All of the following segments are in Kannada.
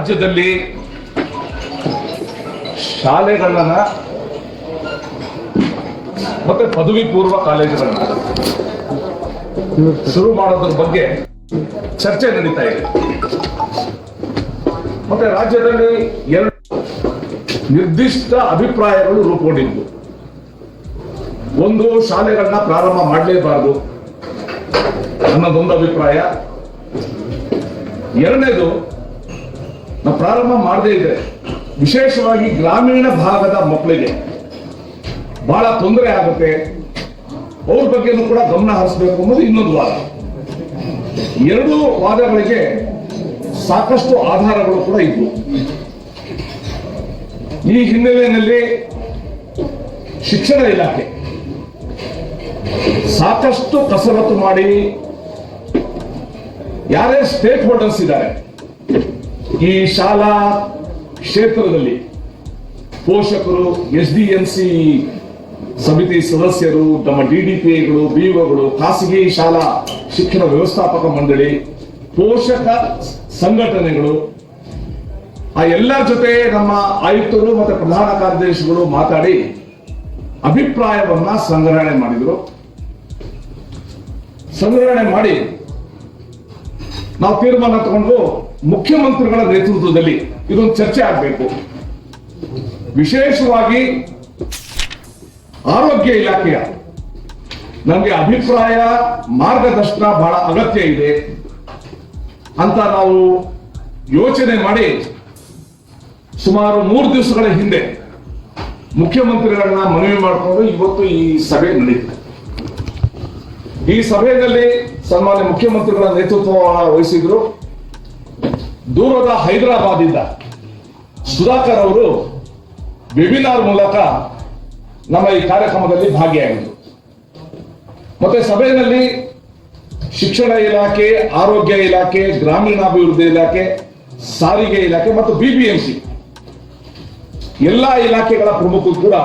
ರಾಜ್ಯದಲ್ಲಿ ಶಾಲೆಗಳನ್ನ ಮತ್ತೆ ಪದವಿ ಪೂರ್ವ ಕಾಲೇಜುಗಳನ್ನ ಶುರು ಮಾಡೋದ್ರ ಬಗ್ಗೆ ಚರ್ಚೆ ನಡೀತಾ ಇದೆ. ಮತ್ತೆ ರಾಜ್ಯದಲ್ಲಿ ಎರಡು ನಿರ್ದಿಷ್ಟ ಅಭಿಪ್ರಾಯಗಳು ರೂಪುಗೊಂಡಿದ್ವು ಒಂದು, ಶಾಲೆಗಳನ್ನ ಪ್ರಾರಂಭ ಮಾಡಲೇಬಾರದು ಅನ್ನೋದೊಂದು ಅಭಿಪ್ರಾಯ. ಎರಡನೇದು ನಾವು ಪ್ರಾರಂಭ ಮಾಡದೇ ಇದ್ರೆ ವಿಶೇಷವಾಗಿ ಗ್ರಾಮೀಣ ಭಾಗದ ಮಕ್ಕಳಿಗೆ ಬಹಳ ತೊಂದರೆ ಆಗುತ್ತೆ. ಅವ್ರ ಬಗ್ಗೆನೂ ಕೂಡ ಗಮನ ಹರಿಸಬೇಕು ಅನ್ನೋದು ಇನ್ನೊಂದು ವಾದ. ಎರಡೂ ವಾದಗಳಿಗೆ ಸಾಕಷ್ಟು ಆಧಾರಗಳು ಕೂಡ ಇದ್ವು. ಈ ಹಿನ್ನೆಲೆಯಲ್ಲಿ ಶಿಕ್ಷಣ ಇಲಾಖೆ ಸಾಕಷ್ಟು ಕಸರತ್ತು ಮಾಡಿ ಯಾರೇ ಸ್ಟೇಕ್ ಹೋಲ್ಡರ್ಸ್ ಇದ್ದಾರೆ ಈ ಶಾಲಾ ಕ್ಷೇತ್ರದಲ್ಲಿ ಪೋಷಕರು, ಎಸ್ ಡಿ ಎಂ ಸಿ ಸಮಿತಿ ಸದಸ್ಯರು, ನಮ್ಮ ಡಿಡಿಪಿಐಗಳು ಬಿಒಗಳು ಖಾಸಗಿ ಶಾಲಾ ಶಿಕ್ಷಣ ವ್ಯವಸ್ಥಾಪಕ ಮಂಡಳಿ, ಪೋಷಕ ಸಂಘಟನೆಗಳು, ಆ ಎಲ್ಲರ ಜೊತೆ ನಮ್ಮ ಆಯುಕ್ತರು ಮತ್ತು ಪ್ರಧಾನ ಕಾರ್ಯದರ್ಶಿಗಳು ಮಾತಾಡಿ ಅಭಿಪ್ರಾಯವನ್ನ ಸಂಗ್ರಹಣೆ ಮಾಡಿದರು. ಸಂಗ್ರಹಣೆ ಮಾಡಿ ನಾವು ತೀರ್ಮಾನ ತಗೊಂಡು ಮುಖ್ಯಮಂತ್ರಿಗಳ ನೇತೃತ್ವದಲ್ಲಿ ಇದೊಂದು ಚರ್ಚೆ ಆಗಬೇಕು. ವಿಶೇಷವಾಗಿ ಆರೋಗ್ಯ ಇಲಾಖೆಯ ನಮಗೆ ಅಭಿಪ್ರಾಯ, ಮಾರ್ಗದರ್ಶನ ಬಹಳ ಅಗತ್ಯ ಇದೆ ಅಂತ ನಾವು ಯೋಚನೆ ಮಾಡಿ ಸುಮಾರು ಮೂರು ದಿವಸಗಳ ಹಿಂದೆ ಮುಖ್ಯಮಂತ್ರಿಗಳನ್ನ ಮನವಿ ಮಾಡಿಕೊಂಡು ಇವತ್ತು ಈ ಸಭೆ ನಡೆಯುತ್ತೆ ಈ ಸಭೆಯಲ್ಲಿ ಸನ್ಮಾನ್ಯ ಮುಖ್ಯಮಂತ್ರಿಗಳ ನೇತೃತ್ವ ವಹಿಸಿದ್ರು. ದೂರದ ಹೈದರಾಬಾದಿಂದ ಸುಧಾಕರ್ ಅವರು ವೆಬಿನಾರ್ ಮೂಲಕ ನಮ್ಮ ಈ ಕಾರ್ಯಕ್ರಮದಲ್ಲಿ ಭಾಗಿಯಾಗಿದ್ದರು ಮತ್ತೆ ಸಭೆಯಲ್ಲಿ ಶಿಕ್ಷಣ ಇಲಾಖೆ, ಆರೋಗ್ಯ ಇಲಾಖೆ, ಗ್ರಾಮೀಣಾಭಿವೃದ್ಧಿ ಇಲಾಖೆ, ಸಾರಿಗೆ ಇಲಾಖೆ ಮತ್ತು ಬಿಬಿಎಂಸಿ ಎಲ್ಲಾ ಇಲಾಖೆಗಳ ಪ್ರಮುಖರು ಕೂಡ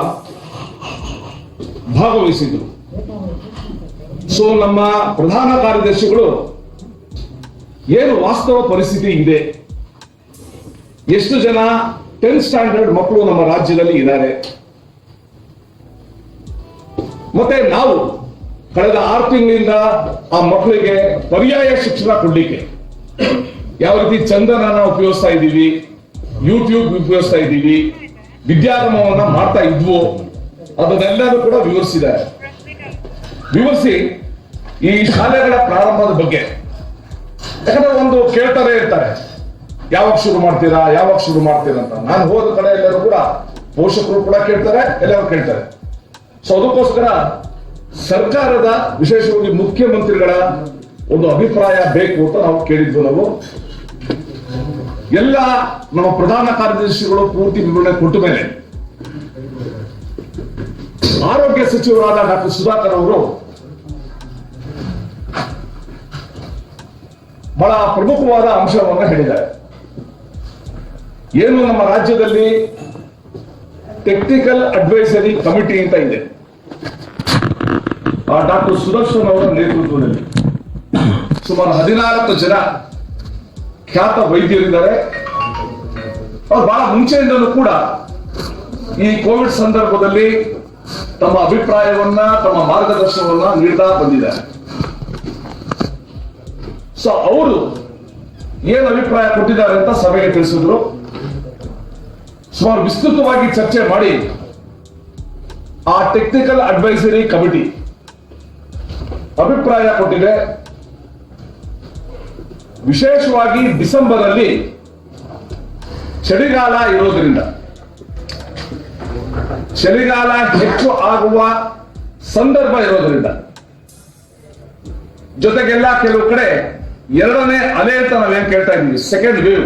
ಭಾಗವಹಿಸಿದ್ರು. ಸೊ ನಮ್ಮ ಪ್ರಧಾನ ಕಾರ್ಯದರ್ಶಿಗಳು ಏನು ವಾಸ್ತವ ಪರಿಸ್ಥಿತಿ ಇದೆ? ಎಷ್ಟು ಜನ ಟೆಂತ್ ಸ್ಟ್ಯಾಂಡರ್ಡ್ ಮಕ್ಕಳು ನಮ್ಮ ರಾಜ್ಯದಲ್ಲಿ ಇದ್ದಾರೆ? ಮತ್ತೆ ನಾವು ಕಳೆದ ಆರು ತಿಂಗಳಿಂದ ಆ ಮಕ್ಕಳಿಗೆ ಪರ್ಯಾಯ ಶಿಕ್ಷಣ ಕೊಡ್ಲಿಕ್ಕೆ ಯಾವ ರೀತಿ ಚಂದನನ ಉಪಯೋಗಿಸ್ತಾ ಇದ್ದೀವಿ ಯೂಟ್ಯೂಬ್ ಉಪಯೋಗಿಸ್ತಾ ಇದ್ದೀವಿ, ವಿದ್ಯಾಗಮವನ್ನ ಮಾಡ್ತಾ ಇದ್ವು ಅದನ್ನೆಲ್ಲರೂ ಕೂಡ ವಿವರಿಸಿದ್ದಾರೆ. ವಿವರಿಸಿ ಈ ಶಾಲೆಗಳ ಪ್ರಾರಂಭದ ಬಗ್ಗೆ. ಯಾಕಂದ್ರೆ ಒಂದು ಕೇಳ್ತಾರೆ ಇರ್ತಾರೆ ಯಾವಾಗ ಶುರು ಮಾಡ್ತೀರಾ, ಯಾವಾಗ ಶುರು ಮಾಡ್ತೀರಾ ಅಂತ. ನಾನು ಹೋದ ಕಡೆ ಎಲ್ಲರೂ ಕೂಡ ಪೋಷಕರು ಕೂಡ ಕೇಳ್ತಾರೆ, ಎಲ್ಲರೂ ಕೇಳ್ತಾರೆ. ಸೊ ಅದಕ್ಕೋಸ್ಕರ ಸರ್ಕಾರದ, ವಿಶೇಷವಾಗಿ ಮುಖ್ಯಮಂತ್ರಿಗಳ ಒಂದು ಅಭಿಪ್ರಾಯ ಬೇಕು ಅಂತ ನಾವು ಕೇಳಿದ್ವು ನಾವು. ಎಲ್ಲ ನಮ್ಮ ಪ್ರಧಾನ ಕಾರ್ಯದರ್ಶಿಗಳು ಪೂರ್ತಿ ವಿವರಣೆ ಕೊಟ್ಟ ಮೇಲೆ ಆರೋಗ್ಯ ಸಚಿವರಾದ ಡಾಕ್ಟರ್ ಸುಧಾಕರ್ ಅವರು ಬಹಳ ಪ್ರಮುಖವಾದ ಅಂಶವನ್ನು ಹೇಳಿದ್ದಾರೆ. ಏನು ನಮ್ಮ ರಾಜ್ಯದಲ್ಲಿ ಟೆಕ್ನಿಕಲ್ ಅಡ್ವೈಸರಿ ಕಮಿಟಿ ಅಂತ ಇದೆ. ಡಾಕ್ಟರ್ ಸುದರ್ಶನ್ ಅವರ ನೇತೃತ್ವದಲ್ಲಿ ಸುಮಾರು ಹದಿನಾಲ್ಕು ಜನ ಖ್ಯಾತ ವೈದ್ಯರಿದ್ದಾರೆ. ಅವ್ರು ಬಹಳ ಮುಂಚೆಯಿಂದಲೂ ಕೂಡ ಈ ಕೋವಿಡ್ ಸಂದರ್ಭದಲ್ಲಿ ತಮ್ಮ ಅಭಿಪ್ರಾಯವನ್ನ, ತಮ್ಮ ಮಾರ್ಗದರ್ಶನವನ್ನ ನೀಡ್ತಾ ಬಂದಿದ್ದಾರೆ. ಸೊ ಅವರು ಏನು ಅಭಿಪ್ರಾಯ ಕೊಟ್ಟಿದ್ದಾರೆ ಅಂತ ಸಭೆಗೆ ತಿಳಿಸಿದ್ರು. ಸುಮಾರು ವಿಸ್ತೃತವಾಗಿ ಚರ್ಚೆ ಮಾಡಿ ಆ ಟೆಕ್ನಿಕಲ್ ಅಡ್ವೈಸರಿ ಕಮಿಟಿ ಅಭಿಪ್ರಾಯ ಕೊಟ್ಟಿದೆ. ವಿಶೇಷವಾಗಿ ಡಿಸೆಂಬರ್ ಅಲ್ಲಿ ಚಳಿಗಾಲ ಇರೋದ್ರಿಂದ, ಚಳಿಗಾಲ ಹೆಚ್ಚು ಆಗುವ ಸಂದರ್ಭ ಇರೋದ್ರಿಂದ, ಜೊತೆಗೆಲ್ಲ ಕೆಲವು ಕಡೆ ಎರಡನೇ ಅಲೆ ಅಂತ ನಾವೇನ್ ಕೇಳ್ತಾ ಇದ್ದೀವಿ? ಸೆಕೆಂಡ್ ವೇವ್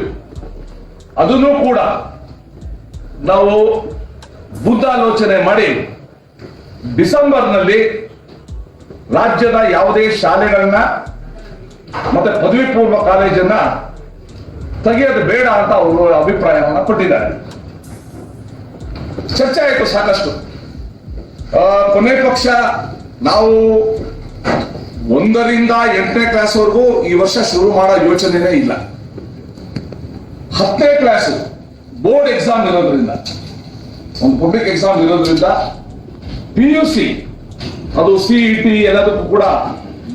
ಅದನ್ನು ಕೂಡ ನಾವು ಬುದ್ಧಾಲೋಚನೆ ಮಾಡಿ ಡಿಸೆಂಬರ್ನಲ್ಲಿ ರಾಜ್ಯದ ಯಾವುದೇ ಶಾಲೆಗಳನ್ನ ಮತ್ತೆ ಪದವಿ ಪೂರ್ವ ಕಾಲೇಜನ್ನ ತೆಗೆಯೋದು ಬೇಡ ಅಂತ ಅವರು ಅಭಿಪ್ರಾಯವನ್ನು ಕೊಟ್ಟಿದ್ದಾರೆ. ಚರ್ಚೆ ಆಯಿತು ಸಾಕಷ್ಟು. ಕೊನೆ ಪಕ್ಷ ನಾವು ಒಂದರಿಂದ ಎಂಟನೇ ಕ್ಲಾಸ್ವರೆಗೂ ಈ ವರ್ಷ ಶುರು ಮಾಡೋ ಯೋಚನೆನೇ ಇಲ್ಲ. ಹತ್ತನೇ ಕ್ಲಾಸ್ ಬೋರ್ಡ್ ಎಕ್ಸಾಮ್ ಇರೋದ್ರಿಂದ, ಒಂದು ಪಬ್ಲಿಕ್ ಎಕ್ಸಾಮ್ ಇರೋದ್ರಿಂದ ಪಿ ಯು ಸಿ ಅದು ಸಿಇಟಿ ಎಲ್ಲದಕ್ಕೂ ಕೂಡ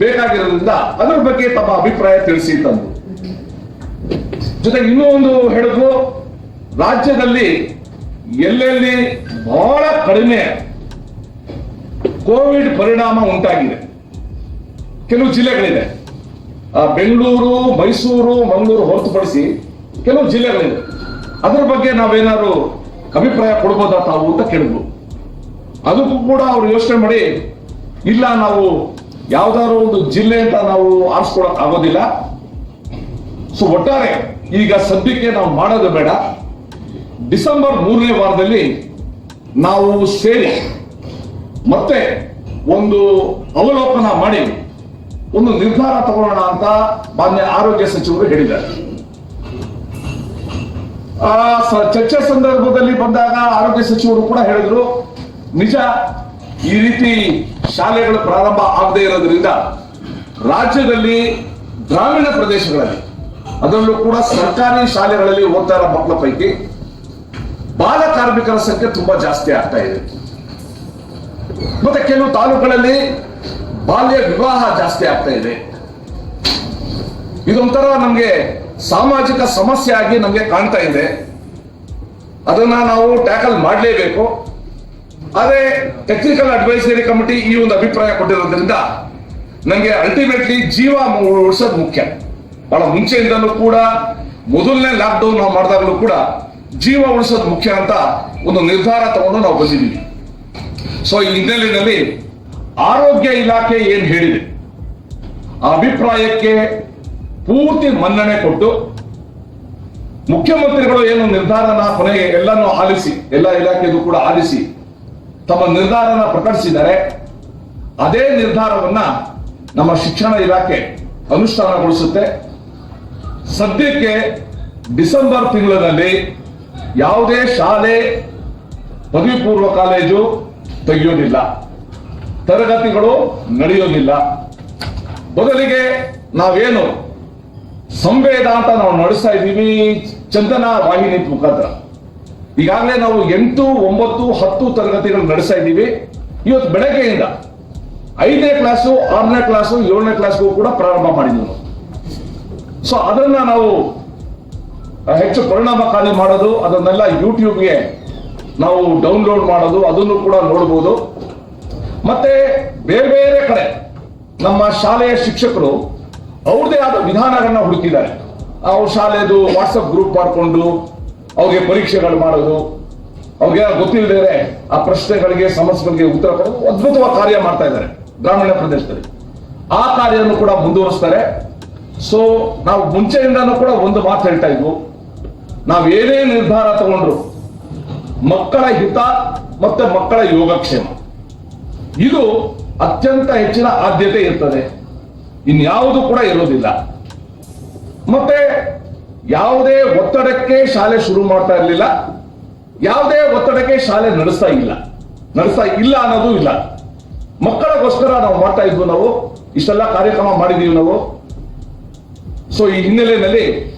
ಬೇಕಾಗಿರೋದ್ರಿಂದ ಅದರ ಬಗ್ಗೆ ತಮ್ಮ ಅಭಿಪ್ರಾಯ ತಿಳಿಸಿ ತಂದು. ಜೊತೆಗೆ ಇನ್ನೂ ಒಂದು ಹೇಳಿದ್ರು, ರಾಜ್ಯದಲ್ಲಿ ಎಲ್ಲೆಲ್ಲಿ ಬಹಳ ಕಡಿಮೆ ಕೋವಿಡ್ ಪರಿಣಾಮ ಉಂಟಾಗಿದೆ. ಕೆಲವು ಜಿಲ್ಲೆಗಳಿದೆ. ಬೆಂಗಳೂರು, ಮೈಸೂರು, ಮಂಗಳೂರು ಹೊರತುಪಡಿಸಿ ಕೆಲವು ಜಿಲ್ಲೆಗಳಿದೆ. ಅದರ ಬಗ್ಗೆ ನಾವೇನಾದ್ರು ಅಭಿಪ್ರಾಯ ಕೊಡ್ಬೋದಾ ತಾವು ಅಂತ ಕೇಳಿದ್ರು ಅದಕ್ಕೂ ಕೂಡ ಅವ್ರು ಯೋಚನೆ ಮಾಡಿ, ಇಲ್ಲ ನಾವು ಯಾವ್ದಾದ್ರು ಒಂದು ಜಿಲ್ಲೆ ಅಂತ ನಾವು ಆರಿಸ್ಕೊಳಕ್ ಆಗೋದಿಲ್ಲ. ಸೊ ಒಟ್ಟಾರೆ ಈಗ ಸದ್ಯಕ್ಕೆ ನಾವು ಮಾಡೋದು ಬೇಡ. ಡಿಸೆಂಬರ್ ಮೂರನೇ ವಾರದಲ್ಲಿ ನಾವು ಸೇರಿ ಮತ್ತೆ ಒಂದು ಅವಲೋಕನ ಮಾಡಿ ಒಂದು ನಿರ್ಧಾರ ತಗೊಳ್ಳೋಣ ಅಂತ ಮಾನ್ಯ ಆರೋಗ್ಯ ಸಚಿವರು ಹೇಳಿದ್ದಾರೆ. ಆ ಚರ್ಚೆ ಸಂದರ್ಭದಲ್ಲಿ ಬಂದಾಗ ಆರೋಗ್ಯ ಸಚಿವರು ಕೂಡ ಹೇಳಿದ್ರು, ನಿಜ, ಈ ರೀತಿ ಶಾಲೆಗಳು ಪ್ರಾರಂಭ ಆಗದೆ ಇರೋದ್ರಿಂದ ರಾಜ್ಯದಲ್ಲಿ ಗ್ರಾಮೀಣ ಪ್ರದೇಶಗಳಲ್ಲಿ, ಅದರಲ್ಲೂ ಕೂಡ ಸರ್ಕಾರಿ ಶಾಲೆಗಳಲ್ಲಿ ಓದ್ತಾ ಇರೋ ಮಕ್ಕಳ ಪೈಕಿ ಬಾಲ ಕಾರ್ಮಿಕರ ಸಂಖ್ಯೆ ತುಂಬಾ ಜಾಸ್ತಿ ಆಗ್ತಾ ಇದೆ. ಮತ್ತೆ ಕೆಲವು ತಾಲೂಕುಗಳಲ್ಲಿ ಬಾಲ್ಯ ವಿವಾಹ ಜಾಸ್ತಿ ಆಗ್ತಾ ಇದೆ. ಇದೊಂಥರ ನಮಗೆ ಸಾಮಾಜಿಕ ಸಮಸ್ಯೆ ಆಗಿ ನಮಗೆ ಕಾಣ್ತಾ ಇದೆ. ಅದನ್ನ ನಾವು ಟ್ಯಾಕಲ್ ಮಾಡಲೇಬೇಕು. ಆದರೆ ಟೆಕ್ನಿಕಲ್ ಅಡ್ವೈಸರಿ ಕಮಿಟಿ ಈ ಒಂದು ಅಭಿಪ್ರಾಯ ಕೊಟ್ಟಿರೋದ್ರಿಂದ ನನಗೆ ಅಲ್ಟಿಮೇಟ್ಲಿ ಜೀವ ಉಳಿಸೋದು ಮುಖ್ಯ. ಬಹಳ ಮುಂಚೆಯಿಂದಲೂ ಕೂಡ, ಮೊದಲನೇ ಲಾಕ್ಡೌನ್ ನಾವು ಮಾಡಿದಾಗಲೂ ಕೂಡ ಜೀವ ಉಳಿಸೋದು ಮುಖ್ಯ ಅಂತ ಒಂದು ನಿರ್ಧಾರ ತಗೊಂಡು ನಾವು ಬಂದಿದ್ದೀವಿ. ಸೊ ಈ ಹಿನ್ನೆಲೆಯಲ್ಲಿ ಆರೋಗ್ಯ ಇಲಾಖೆ ಏನ್ ಹೇಳಿದೆ? ಆ ಅಭಿಪ್ರಾಯಕ್ಕೆ ಪೂರ್ತಿ ಮನ್ನಣೆ ಕೊಟ್ಟು ಮುಖ್ಯಮಂತ್ರಿಗಳು ಏನು ನಿರ್ಧಾರನ ಕೊನೆಗೆ ಎಲ್ಲನೂ ಆಲಿಸಿ, ಎಲ್ಲ ಇಲಾಖೆಗೂ ಕೂಡ ಆಲಿಸಿ ತಮ್ಮ ನಿರ್ಧಾರನ ಪ್ರಕಟಿಸಿದ್ದಾರೆ ಅದೇ ನಿರ್ಧಾರವನ್ನ ನಮ್ಮ ಶಿಕ್ಷಣ ಇಲಾಖೆ ಅನುಷ್ಠಾನಗೊಳಿಸುತ್ತೆ. ಸದ್ಯಕ್ಕೆ ಡಿಸೆಂಬರ್ ತಿಂಗಳಲ್ಲಿ ಯಾವುದೇ ಶಾಲೆ ಪದವಿ ಪೂರ್ವ ಕಾಲೇಜು ತೆಗೆಯೋದಿಲ್ಲ. ತರಗತಿಗಳು ನಡೆಯೋದಿಲ್ಲ. ಬದಲಿಗೆ ನಾವೇನು ಸಂವೇದ ಅಂತ ನಾವು ನಡೆಸ್ತಾ ಇದ್ದೀವಿ, ಚಂದನ ವಾಹಿನಿ ಮುಖಾಂತರ. ಈಗಾಗಲೇ ನಾವು ಎಂಟು, ಒಂಬತ್ತು, ಹತ್ತು ತರಗತಿಗಳು ನಡೆಸ್ತಾ ಇದ್ದೀವಿ. ಇವತ್ತು ಬೆಳಗ್ಗೆಯಿಂದ ಐದನೇ ಕ್ಲಾಸು, ಆರನೇ ಕ್ಲಾಸು, ಏಳನೇ ಕ್ಲಾಸ್ಗೂ ಕೂಡ ಪ್ರಾರಂಭ ಮಾಡಿದ್ವಿ ಸೊ ಅದನ್ನ ನಾವು ಹೆಚ್ಚು ಪರಿಣಾಮಕಾರಿ ಮಾಡೋದು, ಅದನ್ನೆಲ್ಲ ಯೂಟ್ಯೂಬ್ಗೆ ನಾವು ಡೌನ್ಲೋಡ್ ಮಾಡೋದು, ಅದನ್ನು ಕೂಡ ನೋಡಬಹುದು ಮತ್ತೆ ಬೇರೆ ಬೇರೆ ಕಡೆ ನಮ್ಮ ಶಾಲೆಯ ಶಿಕ್ಷಕರು ಅವ್ರದೇ ಆದ ವಿಧಾನಗಳನ್ನ ಹುಡುಕಿದ್ದಾರೆ. ಅವ್ರ ಶಾಲೆದು ವಾಟ್ಸಪ್ ಗ್ರೂಪ್ ಮಾಡಿಕೊಂಡು ಅವ್ರಿಗೆ ಪರೀಕ್ಷೆಗಳು ಮಾಡೋದು, ಅವ್ರಿಗೆ ಗೊತ್ತಿಲ್ಲದೇ ಆ ಪ್ರಶ್ನೆಗಳಿಗೆ, ಸಮಸ್ಯೆಗಳಿಗೆ ಉತ್ತರ ಕೊಡೋದು ಅದ್ಭುತವಾದ ಕಾರ್ಯ ಮಾಡ್ತಾ ಇದ್ದಾರೆ ಗ್ರಾಮೀಣ ಪ್ರದೇಶದಲ್ಲಿ. ಆ ಕಾರ್ಯವನ್ನು ಕೂಡ ಮುಂದುವರಿಸ್ತಾರೆ. ಸೊ ನಾವು ಮುಂಚೆಯಿಂದಾನು ಕೂಡ ಒಂದು ಮಾತು ಹೇಳ್ತಾ ಇದ್ವು. ನಾವು ಏನೇ ನಿರ್ಧಾರ ತಗೊಂಡ್ರು ಮಕ್ಕಳ ಹಿತ ಮತ್ತೆ ಮಕ್ಕಳ ಯೋಗಕ್ಷೇಮ. ಇದು ಅತ್ಯಂತ ಹೆಚ್ಚಿನ ಆದ್ಯತೆ ಇರ್ತದೆ. ಇನ್ಯಾವುದು ಕೂಡ ಇರೋದಿಲ್ಲ ಮತ್ತೆ ಯಾವುದೇ ಒತ್ತಡಕ್ಕೆ ಶಾಲೆ ಶುರು ಮಾಡ್ತಾ ಇರಲಿಲ್ಲ. ಯಾವುದೇ ಒತ್ತಡಕ್ಕೆ ಶಾಲೆ ನಡೆಸ್ತಾ ಇಲ್ಲ. ನಡೆಸ್ತಾ ಇಲ್ಲ ಅನ್ನೋದು ಇಲ್ಲ. ಮಕ್ಕಳಿಗೋಸ್ಕರ ನಾವು ಮಾಡ್ತಾ ಇದ್ವು ನಾವು. ಇಷ್ಟೆಲ್ಲ ಕಾರ್ಯಕ್ರಮ ಮಾಡಿದೀವಿ ನಾವು. ಸೊ ಈ ಹಿನ್ನೆಲೆಯಲ್ಲಿ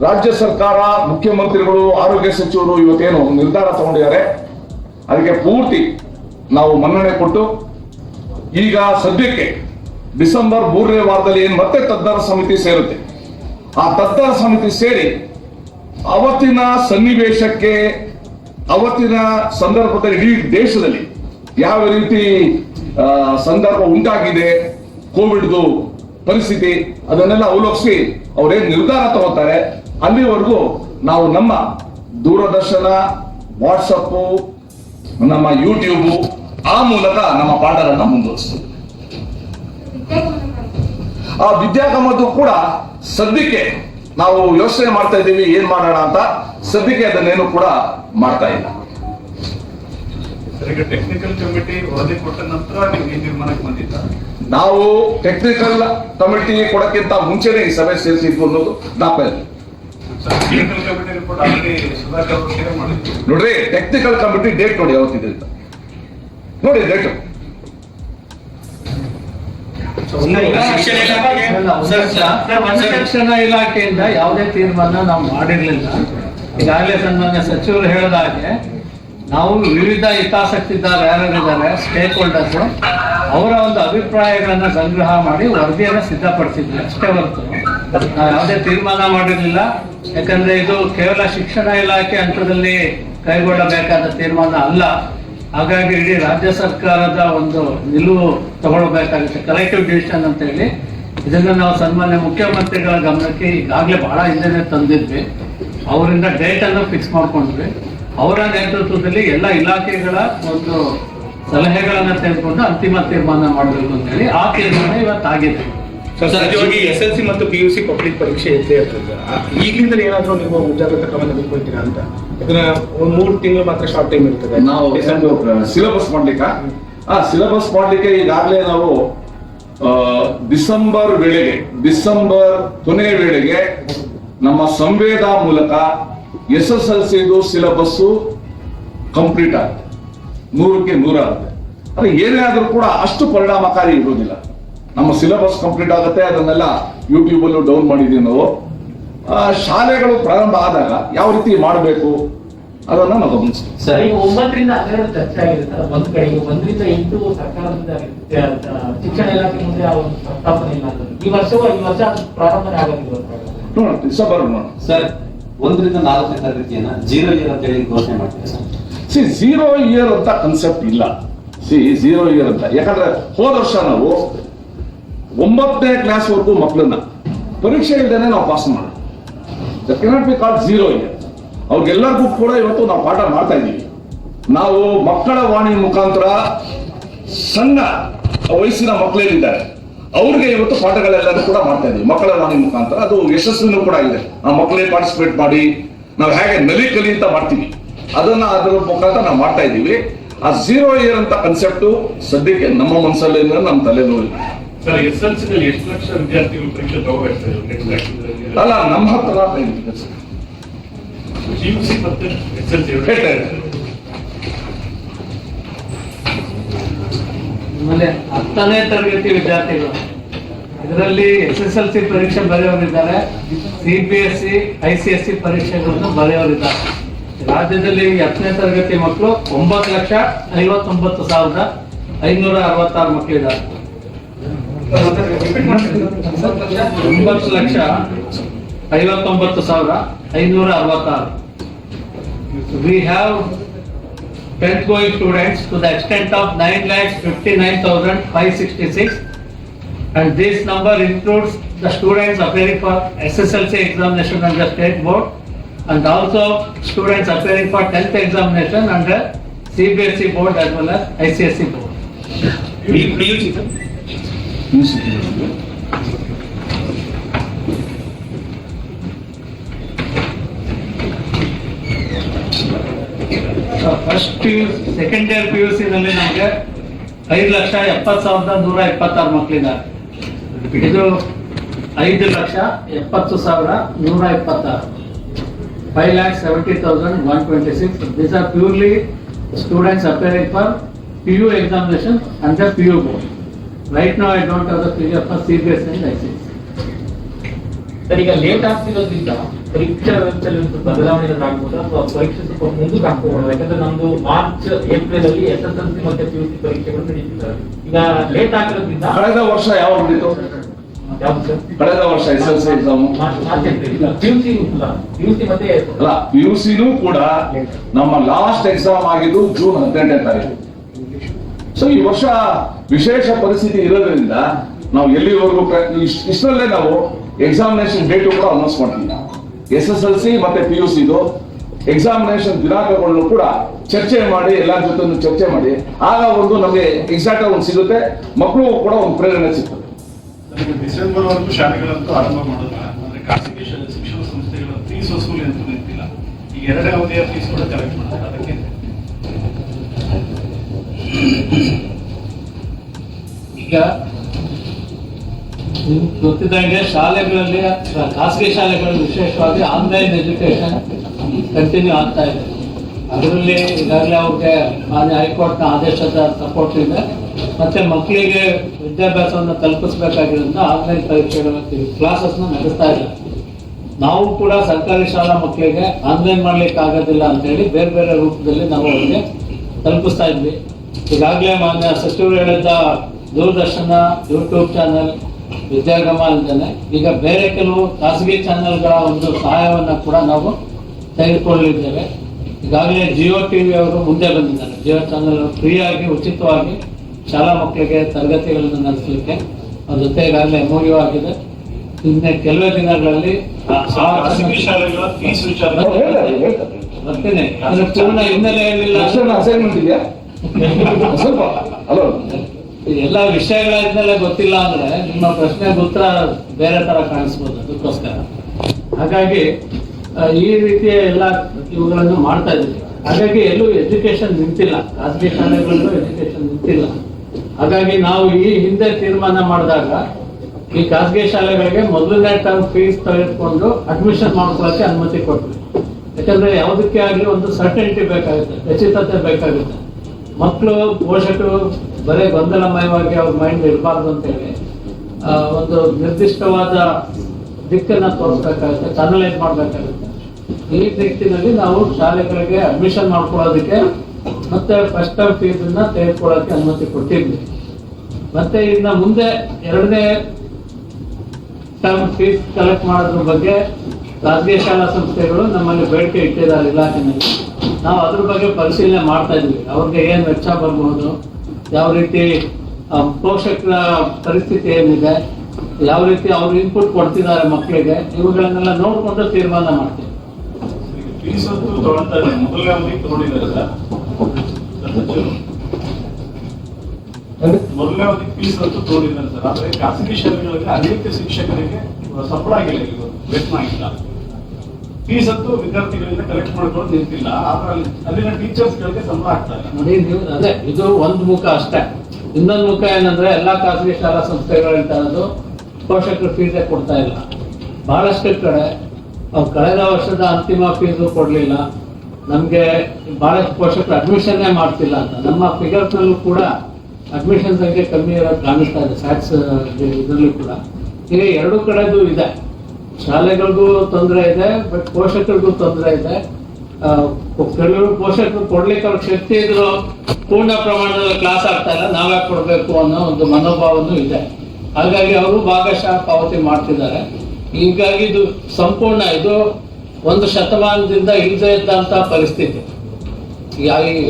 ರಾಜ್ಯ ಸರ್ಕಾರ, ಮುಖ್ಯಮಂತ್ರಿಗಳು, ಆರೋಗ್ಯ ಸಚಿವರು ಇವತ್ತೇನು ನಿರ್ಧಾರ ತಗೊಂಡಿದ್ದಾರೆ. ಅದಕ್ಕೆ ಪೂರ್ತಿ ನಾವು ಮನ್ನಣೆ ಕೊಟ್ಟು ಈಗ ಸದ್ಯಕ್ಕೆ ಡಿಸೆಂಬರ್ ಮೂರನೇ ವಾರದಲ್ಲಿ ಏನು ಮತ್ತೆ ತಜ್ಞರ ಸಮಿತಿ ಸೇರುತ್ತೆ. ಆ ತಜ್ಞರ ಸಮಿತಿ ಸೇರಿ ಅವತ್ತಿನ ಸನ್ನಿವೇಶಕ್ಕೆ ಅವತ್ತಿನ ಸಂದರ್ಭದಲ್ಲಿ ಇಡೀ ದೇಶದಲ್ಲಿ ಯಾವ ರೀತಿ ಸಂದರ್ಭ ಉಂಟಾಗಿದೆ, ಕೋವಿಡ್ದು ಪರಿಸ್ಥಿತಿ, ಅದನ್ನೆಲ್ಲ ಅವಲೋಕಿಸಿ ಅವರೇನ್ ನಿರ್ಧಾರ ತಗೋತಾರೆ, ಅಲ್ಲಿವರೆಗೂ ನಾವು ನಮ್ಮ ದೂರದರ್ಶನ ವಾಟ್ಸಪ್ಪು ನಮ್ಮ ಯೂಟ್ಯೂಬ್ ಆ ಮೂಲಕ ನಮ್ಮ ಪಾಠಗಳನ್ನ ಮುಂದುವರಿಸ್ತೀವಿ ಆ ವಿದ್ಯಾಗಮದ್ದು ಕೂಡ ಸದ್ಯಕ್ಕೆ ನಾವು ಯೋಚನೆ ಮಾಡ್ತಾ ಇದ್ದೀವಿ ಏನ್ ಮಾಡೋಣ ಅಂತ. ಸದ್ಯಕ್ಕೆ ಅದನ್ನೇನು ಕೂಡ ಮಾಡ್ತಾ ಇಲ್ಲ. ಟೆಕ್ನಿಕಲ್ ಕಮಿಟಿ ವರದಿ ಕೊಟ್ಟ ನಂತರ ನೀವು ಈ ನಿರ್ಮಾಣಕ್ಕೆ ಬಂದಿದ್ದ? ನಾವು ಟೆಕ್ನಿಕಲ್ ಕಮಿಟಿ ಕೊಡಕ್ಕಿಂತ ಮುಂಚೆನೆ ಈ ಸಭೆ ಸೇರಿಸಿದ್ವು ಅನ್ನೋದು ದಾಖಲೆ ನೋಡ್ರಿ ಟೆಕ್ನಿಕಲ್ ಕಮಿಟಿ ಡೇಟ್ ನೋಡಿ ಯಾವತ್ತಿದೆ ಅಂತ. ನೋಡಿ ಲೆಟರ್ ಶಿಕ್ಷಣ ಇಲಾಖೆಯಿಂದ ಯಾವುದೇ ತೀರ್ಮಾನ ನಾವು ಮಾಡಿರ್ಲಿಲ್ಲ. ಈಗಾಗಲೇ ಸನ್ಮಾನ್ಯ ಸಚಿವರು ಹೇಳಿದ ಹಾಗೆ ನಾವು ವಿವಿಧ ಹಿತಾಸಕ್ತಿದಾರ ಯಾರ್ಯಾರಿದ್ದಾರೆ ಸ್ಟೇಕ್ ಹೋಲ್ಡರ್ಸ್ ಅವರ ಒಂದು ಅಭಿಪ್ರಾಯಗಳನ್ನ ಸಂಗ್ರಹ ಮಾಡಿ ವರದಿಯನ್ನು ಸಿದ್ಧಪಡಿಸಿದ್ವಿ. ಅಷ್ಟೇ ಹೊರತು ನಾವು ಯಾವುದೇ ತೀರ್ಮಾನ ಮಾಡಿರ್ಲಿಲ್ಲ. ಯಾಕಂದ್ರೆ ಇದು ಕೇವಲ ಶಿಕ್ಷಣ ಇಲಾಖೆ ಹಂತದಲ್ಲಿ ಕೈಗೊಳ್ಳಬೇಕಾದ ತೀರ್ಮಾನ ಅಲ್ಲ. ಹಾಗಾಗಿ ಇಡೀ ರಾಜ್ಯ ಸರ್ಕಾರದ ಒಂದು ನಿಲುವು ತಗೊಳ್ಬೇಕಾಗುತ್ತೆ. ಕಲೆಕ್ಟಿವ್ ಡಿಸಿಷನ್ ಅಂತ ಹೇಳಿ. ಇದನ್ನ ನಾವು ಸನ್ಮಾನ್ಯ ಮುಖ್ಯಮಂತ್ರಿಗಳ ಗಮನಕ್ಕೆ ಈಗಾಗಲೇ ಬಹಳ ಹಿಂದೆನೆ ತಂದಿದ್ವಿ. ಅವರಿಂದ ಡೇಟ್ ಅನ್ನು ಫಿಕ್ಸ್ ಮಾಡ್ಕೊಂಡ್ವಿ. ಅವರ ನೇತೃತ್ವದಲ್ಲಿ ಎಲ್ಲ ಇಲಾಖೆಗಳ ಒಂದು ಸಲಹೆಗಳನ್ನು ತೆಗೆದುಕೊಂಡು ಅಂತಿಮ ತೀರ್ಮಾನ ಮಾಡಬೇಕು ಅಂತ ಹೇಳಿ ಆ ತೀರ್ಮಾನ ಇವತ್ತಾಗಿದೆ. ಸಹಜವಾಗಿ ಎಸ್ ಎಲ್ ಸಿ ಮತ್ತು ಪಿ ಯು ಸಿ ಪಬ್ಲಿಕ್ ಪರೀಕ್ಷೆ ಇದ್ದೇ ಇರ್ತದೆ. ಈಗಲಿಂದ ಏನಾದರೂ ನೀವು ಮುಂಜಾಗ್ರತಾ ಕ್ರಮ ತೆಗೆದುಕೊಳ್ತೀರಾ ಅಂತ? ಇದನ್ನ ಒಂದ್ ಮೂರು ತಿಂಗಳು ಮಾತ್ರ ಶಾರ್ಟ್ ಟೈಮ್ ಇರ್ತದೆ. ನಾವು ಸಿಲೆಬಸ್ ಮಾಡ್ಲಿಕ್ಕೆ? ಆ ಸಿಲೆಬಸ್ ಮಾಡ್ಲಿಕ್ಕೆ ಈಗಾಗಲೇ ನಾವು ಡಿಸೆಂಬರ್ ವೇಳೆಗೆ ಡಿಸೆಂಬರ್ ಕೊನೆ ವೇಳೆಗೆ ನಮ್ಮ ಸಂವೇದ ಮೂಲಕ ಎಸ್ ಎಸ್ ಎಲ್ ಸಿದು ಸಿಲೆಬಸ್ ಕಂಪ್ಲೀಟ್ ಆಗುತ್ತೆ. ನೂರಕ್ಕೆ ನೂರ ಆಗುತ್ತೆ. ಅದು ಏನೇ ಆದರೂ ಕೂಡ ಅಷ್ಟು ಪರಿಣಾಮಕಾರಿ ಇರೋದಿಲ್ಲ ನಮ್ಮ ಸಿಲೆಬಸ್ ಕಂಪ್ಲೀಟ್ ಆಗುತ್ತೆ ಅದನ್ನೆಲ್ಲ ಯೂಟ್ಯೂಬಲ್ಲೂ ಡೌನ್ ಮಾಡಿದ್ದೀವಿ ನಾವು. ಶಾಲೆಗಳು ಪ್ರಾರಂಭ ಆದಾಗ ಯಾವ ರೀತಿ ಮಾಡಬೇಕು ಅದನ್ನ ನಾವು ಗಮನಿಸ್ತೀವಿ. ಸರಿ ಈಗ ಒಂಬತ್ತರಿಂದ ಹನ್ನೆರಡು ಚರ್ಚೆ ಆಗಿರುತ್ತೆ ಒಂದ್ ಕಡೆ ಒಂದರಿಂದ ಎಂಟು ಸರ್ಕಾರದಿಂದ ಶಿಕ್ಷಣ ಇಲಾಖೆ ಮುಂದೆ ಆ ಒಂದು ಪ್ರಸ್ತಾಪನೆ ಇಲ್ಲ ಅಂತ. ಈ ವರ್ಷವೂ ಈ ವರ್ಷ ಪ್ರಾರಂಭನೆ ಆಗೋದಿಲ್ಲ ಸರ್. ನೋಡೋಣ ಡಿಸೆಂಬರ್ ನೋಡೋಣ. ಸರ್ ಒಂದರಿಂದ ನಾಲ್ಕನೇ ತರಗತಿಯನ್ನ ಜೀರೋ ಇಯರ್ ಅಂತ ಹೇಳಿ ಘೋಷಣೆ ಮಾಡ್ತೀವಿ ಸರ್? ಸಿ ಝೀರೋ ಇಯರ್ ಅಂತ ಕನ್ಸೆಪ್ಟ್ ಇಲ್ಲ. ಸಿ ಝೀರೋ ಇಯರ್ ಅಂತ. ಯಾಕಂದ್ರೆ ಹೋದ ವರ್ಷ ನಾವು ಒಂಬತ್ತನೇ ಕ್ಲಾಸ್ ವರೆಗೂ ಮಕ್ಕಳನ್ನ ಪರೀಕ್ಷೆ ಇಲ್ದೇನೆ ನಾವು ಪಾಸ್ ಮಾಡೋದು that cannot be call zero ಇದೆ ಅವ್ರಿಗೆಲ್ಲರಿಗೂ ಕೂಡ ಇವತ್ತು ನಾವು ಪಾಠ ಮಾಡ್ತಾ ಇದ್ದೀವಿ. ನಾವು ಮಕ್ಕಳ ವಾಣಿ ಮುಖಾಂತರ ಸಣ್ಣ ವಯಸ್ಸಿನ ಮಕ್ಕಳೇನಿದ್ದಾರೆ ಅವ್ರಿಗೆ ಇವತ್ತು ಪಾಠಗಳೆಲ್ಲರೂ ಕೂಡ ಮಾಡ್ತಾ ಇದ್ದೀವಿ. ಮಕ್ಕಳ ವಾಣಿ ಮುಖಾಂತರ. ಅದು ಯಶಸ್ವಿನೂ ಕೂಡ ಇದೆ ಆ ಮಕ್ಕಳೇ ಪಾರ್ಟಿಸಿಪೇಟ್ ಮಾಡಿ ನಾವು ಹೇಗೆ ನಲಿ ಕಲಿ ಅಂತ ಮಾಡ್ತೀವಿ. ಅದನ್ನ ಅದರ ಮುಖಾಂತರ ನಾವು ಮಾಡ್ತಾ ಇದ್ದೀವಿ. ಆ ಝೀರೋ ಇಯರ್ ಅಂತ ಕನ್ಸೆಪ್ಟು ಸದ್ಯಕ್ಕೆ ನಮ್ಮ ಮನಸ್ಸಲ್ಲಿ ನಮ್ಮ ತಲೆ ಇಲ್ಲ ಸರ್ ಎಸ್ ಎಲ್ ಸಿ ನಲ್ಲಿ ಎಷ್ಟು ಲಕ್ಷ ವಿದ್ಯಾರ್ಥಿಗಳು ಪರೀಕ್ಷೆ ತಗೋಬೇಕು ಅಲ್ಲ ನಮ್ಮ ಹತ್ರ ಯು ಸಿ ಮತ್ತೆ ಎಸ್ ಎಲ್ ಸಿ ಹೇಳ್ತಾ ಇದ್ದಾರೆ. ಆಮೇಲೆ ಹತ್ತನೇ ತರಗತಿ ವಿದ್ಯಾರ್ಥಿಗಳು. ಇದರಲ್ಲಿ ಎಸ್ ಎಸ್ ಎಲ್ ಸಿ ಪರೀಕ್ಷೆ ಬರೆಯವರಿದ್ದಾರೆ C B S C I C S C ಪರೀಕ್ಷೆಗಳನ್ನು ಬರೆಯವರಿದ್ದಾರೆ ರಾಜ್ಯದಲ್ಲಿ ಹತ್ತನೇ ತರಗತಿ ಮಕ್ಕಳು ಒಂಬತ್ತು ಲಕ್ಷ ಐವತ್ತೊಂಬತ್ತು ಸಾವಿರದ ಐನೂರ ಅರವತ್ತಾರು ಮಕ್ಕಳಿದ್ದಾರೆ. ಒಂಬತ್ತು ಲಕ್ಷ ಐವತ್ತೊಂಬತ್ತು ಸಾವಿರ ಐನೂರ ಅರವತ್ತಾರು we have 10th going students to the extent of 9 lakhs 59,566 and this number includes the students appearing for SSLC examination under state board and also students appearing for 10th examination under CBSE E board as well as ICSE board. P U C first P U second year P U ಸಿನಲ್ಲಿ ನಮಗೆ ಐದು ಲಕ್ಷ ಎಪ್ಪತ್ತು ಸಾವಿರದ ನೂರ ಇಪ್ಪತ್ತಾರು ಮಕ್ಕಳಿದ್ದಾರೆ ಇದು ಐದು ಲಕ್ಷ ಎಪ್ಪತ್ತು ಸಾವಿರ ನೂರ ಇಪ್ಪತ್ತಾರು. Five lakh seventy thousand one twenty six these are purely students appearing for P U examination under P U board right no I don't have the figure first serious B S and I C sir ಈಗ ಲೇಟ್ ಆಗ್ತಿರೋದ್ರಿಂದ ಪರೀಕ್ಷಾ ವ್ಯವಸ್ಥೆಯಲ್ಲಿ ಒಂದು ಬದಲಾವಣೆ ಆಗ್ಬೋದು ಅಥವಾ ಪರೀಕ್ಷೆ ಸ್ವಲ್ಪ ಮುಂದಕ್ಕೆ ಹಾಕ್ಬೋದು ಯಾಕಂದ್ರೆ ನಮ್ದು ಮಾರ್ಚ್ ಏಪ್ರಿಲ್ ಅಲ್ಲಿ ಎಸ್ ಎಸ್ ಎಲ್ ಸಿ ಮತ್ತೆ ಪಿ ಯು ಸಿ ಪರೀಕ್ಷೆಗಳು ನಡೀತಿದ್ದಾರೆ ಈಗ ಲೇಟ್ ಆಗಿರೋದ್ರಿಂದ ಕಳೆದ ವರ್ಷ ಯಾವ ನಡೀತು? ಕಳೆದ ವರ್ಷ ಎಸ್ ಎಲ್ ಸಿ ಎಕ್ಸಾಮ್ ಅಲ್ಲ ಪಿ ಯು ಸಿನೂ ಕೂಡ ನಮ್ಮ ಲಾಸ್ಟ್ ಎಕ್ಸಾಮ್ ಆಗಿದ್ದು ಜೂನ್ ಹದಿನೆಂಟನೇ ತಾರೀಕು. ಸೊ ಈ ವರ್ಷ ವಿಶೇಷ ಪರಿಸ್ಥಿತಿ ಇರೋದ್ರಿಂದ ನಾವು ಎಲ್ಲಿವರೆಗೂ ಪ್ರಯತ್ನ ಇಷ್ಟ್- ಇಷ್ಟರಲ್ಲೇ ನಾವು ಎಕ್ಸಾಮಿನೇಷನ್ ಡೇಟ್ ಕೂಡ ಅನೌನ್ಸ್ ಮಾಡ್ತೀವಿ ಎಸ್ ಎಸ್ ಎಲ್ ಸಿ ಮತ್ತೆ ಪಿ ಯು ಸಿದು ಎಕ್ಸಾಮಿನೇಷನ್ ದಿನಾಂಕಗಳನ್ನು ಕೂಡ ಚರ್ಚೆ ಮಾಡಿ, ಎಲ್ಲರ ಜೊತೆ ಚರ್ಚೆ ಮಾಡಿ ಆಗ ಒಂದು ನಮಗೆ ಎಕ್ಸಾಕ್ಟ್ ಒಂದು ಸಿಗುತ್ತೆ ಮಕ್ಕಳು ಕೂಡ ಒಂದು ಪ್ರೇರಣೆ ಸಿಗ್ತದೆ. ಡಿಸೆಂಬರ್ ವರೆಗೂ ಶಾಲೆಗಳಂತೂ ಆರಂಭ ಖಾಸಗಿ ಶಿಕ್ಷಣ ಸಂಸ್ಥೆಗಳ ಈಗ ಅವಧಿಯ ಫೀಸ್ ಕೂಡ ಕಲೆಕ್ಟ್ ಮಾಡ್ತಾರೆ. ಅದಕ್ಕೆ ಈಗ ಗೊತ್ತಿದ್ದಂಗೆ ಶಾಲೆಗಳಲ್ಲಿ ಖಾಸಗಿ ಶಾಲೆಗಳಲ್ಲಿ ವಿಶೇಷವಾಗಿ ಆನ್ಲೈನ್ ಎಜುಕೇಶನ್ ಕಂಟಿನ್ಯೂ ಆಗ್ತಾ ಇದೆ. ಅದರಲ್ಲಿ ಈಗಾಗಲೇ ಅವ್ರಿಗೆ ಮಾನ್ಯ ಹೈಕೋರ್ಟ್ನ ಆದೇಶದ ಸಪೋರ್ಟ್ ಇದೆ. ಮತ್ತೆ ಮಕ್ಕಳಿಗೆ ವಿದ್ಯಾಭ್ಯಾಸವನ್ನು ತಲುಪಿಸಬೇಕಾಗಿರೋದ್ರಿಂದ ಆನ್ಲೈನ್ ಪರೀಕ್ಷೆಗಳ ಕ್ಲಾಸಸ್ನ ನಡೆಸ್ತಾ ಇಲ್ಲ ನಾವು ಕೂಡ ಸರ್ಕಾರಿ ಶಾಲಾ ಮಕ್ಕಳಿಗೆ ಆನ್ಲೈನ್ ಮಾಡ್ಲಿಕ್ಕೆ ಆಗೋದಿಲ್ಲ ಅಂತ ಹೇಳಿ ಬೇರೆ ಬೇರೆ ರೂಪದಲ್ಲಿ ನಾವು ಅವರಿಗೆ ತಲುಪಿಸ್ತಾ ಇದ್ವಿ. ಈಗಾಗಲೇ ಮಾನ್ಯ ಸಚಿವರು ಹೇಳಿದ ದೂರದರ್ಶನ ಯೂಟ್ಯೂಬ್ ಚಾನಲ್ ವಿದ್ಯಾಗಮ ಅಂತಾನೆ. ಈಗ ಬೇರೆ ಕೆಲವು ಖಾಸಗಿ ಚಾನೆಲ್ಗಳ ಒಂದು ಸಹಾಯವನ್ನು ಕೂಡ ನಾವು ತೆಗೆದುಕೊಳ್ಳಲಿದ್ದೇವೆ. ಈಗಾಗಲೇ ಜಿಯೋ ಟಿವಿ ಅವರು ಮುಂದೆ ಬಂದಿದ್ದಾರೆ. ಜಿಯೋ ಚಾನೆಲ್ ಫ್ರೀಯಾಗಿ ಉಚಿತವಾಗಿ ಶಾಲಾ ಮಕ್ಕಳಿಗೆ ತರಗತಿಗಳನ್ನು ನಡೆಸಲಿಕ್ಕೆ. ಅವ್ರ ಜೊತೆ ಈಗಾಗಲೇ ಮೂರು ಆಗಿದೆ. ಇನ್ನೇ ಕೆಲವೇ ದಿನಗಳಲ್ಲಿ. ಬರ್ತೀನಿ. ಪೂರ್ಣ ಹಿನ್ನೆಲೆ ಏನಿಲ್ಲ. ಲಕ್ಷಣ ಅಸೈನ್ಮೆಂಟ್ ಇದೆಯಾ? ಸ್ವಲ್ಪ. ಹಲೋ ಎಲ್ಲ ವಿಷಯಗಳಾದ್ಮೇಲೆ ಗೊತ್ತಿಲ್ಲ ಅಂದ್ರೆ ನಿಮ್ಮ ಪ್ರಶ್ನೆ ಉತ್ತರ ಬೇರೆ ತರ ಕಾಣಿಸ್ಬೋದು ಅದಕ್ಕೋಸ್ಕರ. ಹಾಗಾಗಿ ಈ ರೀತಿಯ ಎಲ್ಲ ಇವುಗಳನ್ನು ಮಾಡ್ತಾ ಇದ್ದೀವಿ. ಹಾಗಾಗಿ ಎಲ್ಲೂ ಎಜುಕೇಶನ್ ನಿಂತಿಲ್ಲ. ಖಾಸಗಿ ಶಾಲೆಗಳಲ್ಲೂ ಎಜುಕೇಶನ್ ನಿಂತಿಲ್ಲ. ಹಾಗಾಗಿ ನಾವು ಈ ಹಿಂದೆ ತೀರ್ಮಾನ ಮಾಡಿದಾಗ, ಈ ಖಾಸಗಿ ಶಾಲೆಗಳಿಗೆ ಮೊದಲನೇ ಟರ್ಮ್ ಫೀಸ್ ತೆಗೆದುಕೊಂಡು ಅಡ್ಮಿಷನ್ ಮಾಡ್ಕೊಳ್ಳೋಕೆ ಅನುಮತಿ ಕೊಟ್ವಿ ಯಾಕಂದ್ರೆ ಯಾವುದಕ್ಕೆ ಆಗಲಿ ಒಂದು ಸರ್ಟೆನಿಟಿ ಬೇಕಾಗುತ್ತೆ, ಖಚಿತತೆ ಬೇಕಾಗುತ್ತೆ. ಮಕ್ಕಳು ಪೋಷಕರು ಬರೇ ಗೊಂದಲಮಯವಾಗಿ ಅವ್ರ ಮೈಂಡ್ ಇರಬಾರ್ದು ಅಂತೇಳಿ ಒಂದು ನಿರ್ದಿಷ್ಟವಾದ ದಿಕ್ಕನ್ನ ತೋರಿಸ್ಬೇಕಾಗುತ್ತೆ ಚಾನಲೈಸ್ ಮಾಡಬೇಕಾಗುತ್ತೆ. ಈ ದಿಕ್ಕಿನಲ್ಲಿ ನಾವು ಶಾಲೆಗಳಿಗೆ ಅಡ್ಮಿಷನ್ ಮಾಡ್ಕೊಳ್ಳೋದಕ್ಕೆ ಮತ್ತೆ ಫಸ್ಟ್ ಟರ್ಮ್ ಫೀಸ್ ಅನ್ನ ತೆಗೆದುಕೊಳ್ಳೋಕೆ ಅನುಮತಿ ಕೊಟ್ಟಿದ್ವಿ. ಮತ್ತೆ ಇನ್ನ ಮುಂದೆ ಎರಡನೇ ಟರ್ಮ್ ಫೀಸ್ ಕಲೆಕ್ಟ್ ಮಾಡೋದ್ರ ಬಗ್ಗೆ ಖಾಸಗಿ ಶಾಲಾ ಸಂಸ್ಥೆಗಳು ನಮ್ಮಲ್ಲಿ ಬೇಡಿಕೆ ಇಟ್ಟಿದ್ದಾರೆ ಇಲಾಖೆನಲ್ಲಿ. ನಾವು ಅದ್ರ ಬಗ್ಗೆ ಪರಿಶೀಲನೆ ಮಾಡ್ತಾ ಇದ್ವಿ. ಅವ್ರಿಗೆ ಏನು ವೆಚ್ಚ ಬರ್ಬೋದು? ಯಾವ ರೀತಿ ಪೋಷಕರ ಪರಿಸ್ಥಿತಿ ಏನಿದೆ, ಯಾವ ರೀತಿ ಅವರು ಇನ್ಪುಟ್ ಕೊಡ್ತಿದ್ದಾರೆ ಮಕ್ಕಳಿಗೆ ಇವುಗಳನ್ನೆಲ್ಲ ನೋಡ್ಕೊಂಡು ತೀರ್ಮಾನ ಮಾಡ್ತೀವಿ. ಮೊದಲನೇ ಅವಧಿಗೆ ಫೀಸ್ ಅಂತೂ ತಗೊಂಡಿದ್ದಾರೆ ಸರ್ ಆದ್ರೆ ಖಾಸಗಿ ಶಾಲೆಗಳಲ್ಲಿ ಅನೇಕ ಶಿಕ್ಷಕರಿಗೆ ಸಂಬಳ ಆಗಿಲ್ಲ ವೇತನ ಆಗಿಲ್ಲ ಫೀಸ್ ಅಂತೂ ವಿದ್ಯಾರ್ಥಿಗಳಿಂದ ಕಲೆಕ್ಟ್ ಮಾಡ್ಕೊಂಡು ನಿಂತಿಲ್ಲ. ಆದ್ರೆ ಅಲ್ಲಿ ಅಲ್ಲಿನ ಟೀಚರ್ಸ್ಗಳಿಗೆ ಸಂಬಳ ಆಗ್ತಾ ಇಲ್ಲ. ನೋಡಿ ನೀವು ಅದೇ, ಇದು ಒಂದು ಮುಖ ಅಷ್ಟೇ. ಇನ್ನೊಂದು ಮುಖ ಏನಂದ್ರೆ, ಎಲ್ಲಾ ಖಾಸಗಿ ಶಾಲಾ ಸಂಸ್ಥೆಗಳು ಪೋಷಕರು ಫೀಸೇ ಕೊಡ್ತಾ ಇಲ್ಲ. ಬಹಳಷ್ಟು ಕಡೆ ಕಳೆದ ವರ್ಷದ ಅಂತಿಮ ಫೀಸ್ ಕೊಡ್ಲಿಲ್ಲ. ನಮ್ಗೆ ಬಹಳಷ್ಟು ಪೋಷಕರು ಅಡ್ಮಿಷನ್ನೇ ಮಾಡ್ತಿಲ್ಲ ಅಂತ. ನಮ್ಮ ಫಿಗರ್ಸ್ ನಲ್ಲೂ ಕೂಡ ಅಡ್ಮಿಷನ್ ಸಂಖ್ಯೆ ಕಮ್ಮಿ ಇರೋದು ಕಾಣಿಸ್ತಾ ಇದೆ ಸ್ಯಾಟ್ಸ್ ಇದರಲ್ಲೂ ಕೂಡ. ಈಗ ಎರಡು ಕಡೆದು ಇದೆ. ಶಾಲೆಗಳಿಗೂ ತೊಂದರೆ ಇದೆ ಬಟ್ ಪೋಷಕರಿಗೂ ತೊಂದರೆ ಇದೆ. ಕೆಲವರು ಪೋಷಕರು ಕೊಡ್ಲಿಕ್ಕೆ ಅವ್ರಿಗೆ ಶಕ್ತಿ ಇದ್ರು ಪೂರ್ಣ ಪ್ರಮಾಣದಲ್ಲಿ ಕ್ಲಾಸ್ ಆಗ್ತಾ ಇಲ್ಲ, ನಾವೇ ಕೊಡ್ಬೇಕು ಅನ್ನೋ ಒಂದು ಮನೋಭಾವನೂ ಇದೆ. ಹಾಗಾಗಿ ಅವರು ಭಾಗಶಃ ಪಾವತಿ ಮಾಡ್ತಿದ್ದಾರೆ. ಹೀಗಾಗಿ ಇದು ಸಂಪೂರ್ಣ, ಇದು ಒಂದು ಶತಮಾನದಿಂದ ಇಲ್ಲದೆ ಇದ್ದಂತ ಪರಿಸ್ಥಿತಿ.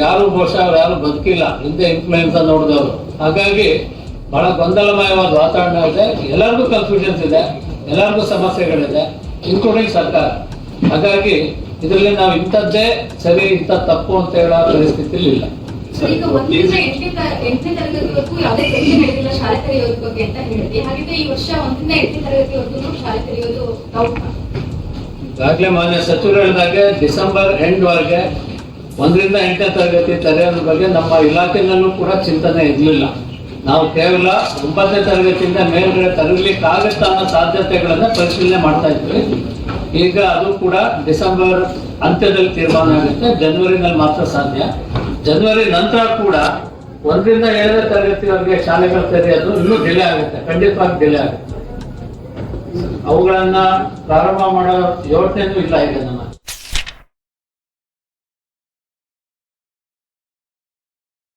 ಯಾರು ಬಹುಶಃ ಅವ್ರು ಯಾರು ಬದುಕಿಲ್ಲ, ಹಿಂದೆ ಇನ್ಫ್ಲೂಯೆನ್ಸ್ ನೋಡಿದವರು. ಹಾಗಾಗಿ ಬಹಳ ಗೊಂದಲಮಯವಾದ ವಾತಾವರಣ ಇದೆ. ಎಲ್ಲರಿಗೂ ಕನ್ಫ್ಯೂಷನ್ಸ್ ಇದೆ. ಎಲ್ಲರಿಗೂ ಸಮಸ್ಯೆಗಳಿದೆ ಇನ್ಕ್ಲೂಡಿಂಗ್ ಸರ್ಕಾರ. ಹಾಗಾಗಿ ಇದರಲ್ಲಿ ನಾವು ಇಂಥದ್ದೇ ಸರಿ ಇಂಥ ತಪ್ಪು ಅಂತ ಹೇಳೋ ಪರಿಸ್ಥಿತಿ ಇಲ್ಲ. ಈಗಾಗಲೇ ಮಾನ್ಯ ಸಚಿವರು ಹೇಳಿದಾಗೆ ಡಿಸೆಂಬರ್ ಎಂಡ್ ವರೆಗೆ ಒಂದರಿಂದ ಎಂಟನೇ ತರಗತಿ ತೆರೆಯೋದ್ರ ಬಗ್ಗೆ ನಮ್ಮ ಇಲಾಖೆನಲ್ಲೂ ಕೂಡ ಚಿಂತನೆ ಇರಲಿಲ್ಲ. ನಾವು ಕೇವಲ ಒಂಬತ್ತನೇ ತರಗತಿಯಿಂದ ಮೇಲ್ಗಡೆ ತರಲಿಕ್ಕೆ ಆಗುತ್ತಾ ಅನ್ನೋ ಸಾಧ್ಯತೆಗಳನ್ನ ಪರಿಶೀಲನೆ ಮಾಡ್ತಾ ಇದ್ವಿ. ಈಗ ಅದು ಕೂಡ ಡಿಸೆಂಬರ್ ಅಂತ್ಯದಲ್ಲಿ ತೀರ್ಮಾನ ಆಗುತ್ತೆ. ಜನವರಿನಲ್ಲಿ ಮಾತ್ರ ಸಾಧ್ಯ. ಜನವರಿ ನಂತರ ಕೂಡ ಒಂದರಿಂದ ಏಳನೇ ತರಗತಿವರೆಗೆ ಶಾಲೆಗಳು ತೆರೆಯೋದು ಇನ್ನೂ ಡಿಲೇ ಆಗುತ್ತೆ. ಖಂಡಿತವಾಗಿ ಡಿಲೇ ಆಗುತ್ತೆ. ಅವುಗಳನ್ನ ಪ್ರಾರಂಭ ಮಾಡೋ ಯೋಚನೆ ಇಲ್ಲ ಈಗ ನಮ್ಮ